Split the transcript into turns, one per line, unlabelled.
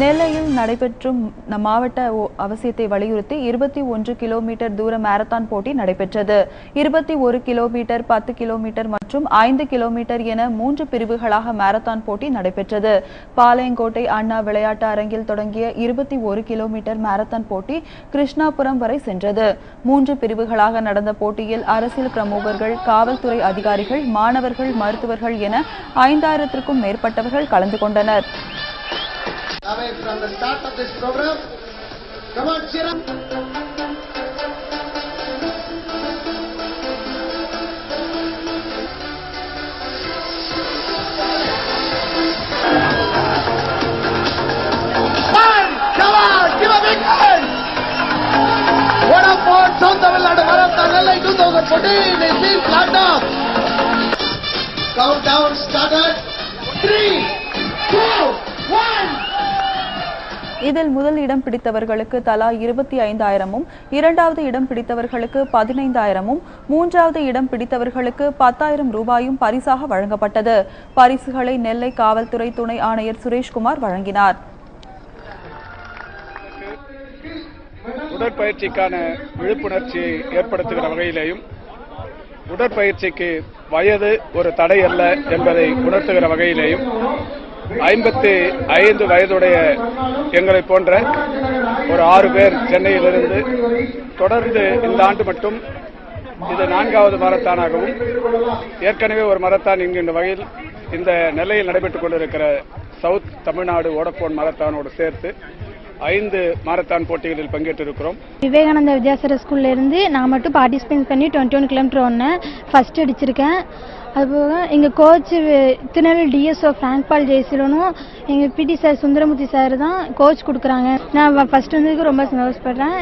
நெல்லையில் நடைபெற்றும் மாவட்ட அவசியத்தை வலியுறுத்தி இருபத்தி ஒன்று கிலோமீட்டர் தூர மாரத்தான் போட்டி நடைபெற்றது. இருபத்தி ஒரு கிலோமீட்டர் பத்து கிலோமீட்டர் மற்றும் ஐந்து கிலோமீட்டர் என மூன்று பிரிவுகளாக மாரத்தான் போட்டி நடைபெற்றது. பாளையங்கோட்டை அண்ணா விளையாட்டு அரங்கில் தொடங்கிய இருபத்தி ஒரு கிலோமீட்டர் மாரத்தான் போட்டி கிருஷ்ணாபுரம் வரை சென்றது. மூன்று பிரிவுகளாக நடந்த போட்டியில் அரசியல் பிரமுகர்கள் காவல்துறை அதிகாரிகள் மாணவர்கள் மருத்துவர்கள் என ஐந்தாயிரத்திற்கும் மேற்பட்டவர்கள் கலந்து கொண்டனர்.
Away from the start of this program. Come on, cheer up. South Tamil Nadu Marathon 2014 is in Countdown started. Three.
இதில் முதல் இடம் பிடித்தவர்களுக்கு தலா இருபத்தி ஐந்தாயிரமும் இரண்டாவது இடம் பிடித்தவர்களுக்கு பதினைந்தாயிரமும் மூன்றாவது இடம் பிடித்தவர்களுக்கு பத்தாயிரம் ரூபாயும் பரிசாக வழங்கப்பட்டது. பரிசுகளை நெல்லை காவல்துறை துணை ஆணையர் சுரேஷ்குமார் வழங்கினார்.
உடற்பயிற்சிக்கான விழிப்புணர்ச்சியை ஏற்படுத்துகிற வகையிலேயும் உடற்பயிற்சிக்கு வயது ஒரு தடை அல்ல என்பதை உணர்த்துகிற வகையிலேயும் ஐம்பத்தி ஐந்து வயதுடைய எங்களை போன்ற ஒரு ஆறு பேர் சென்னையிலிருந்து தொடர்ந்து இந்த ஆண்டு மட்டும் இது நான்காவது மாரத்தானாகவும் ஏற்கனவே ஒரு மரத்தான் என்கின்ற வகையில் இந்த நிலையில் நடைபெற்றுக் கொண்டிருக்கிற சவுத் தமிழ்நாடு ஓடப்போன் மரத்தானோடு சேர்த்து ஐந்து மாரத்தான் போட்டிகளில் பங்கேற்றிருக்கிறோம்.
விவேகானந்த வித்யாசர ஸ்கூல்ல இருந்து நான் மட்டும் பார்ட்டிசிபேட் பண்ணி டுவெண்ட்டி ஒன் கிலோமீட்டர் ஒன்று ஃபர்ஸ்ட் அடிச்சிருக்கேன். அதுபோக எங்கள் coach Tirunelveli DSO Frank Paul எங்கள் பிடி சார் சுந்தரமூர்த்தி சார் தான் கோச் கொடுக்குறாங்க. நான் ஃபஸ்ட் வந்ததுக்கு ரொம்ப சந்தோஷப்படுறேன்.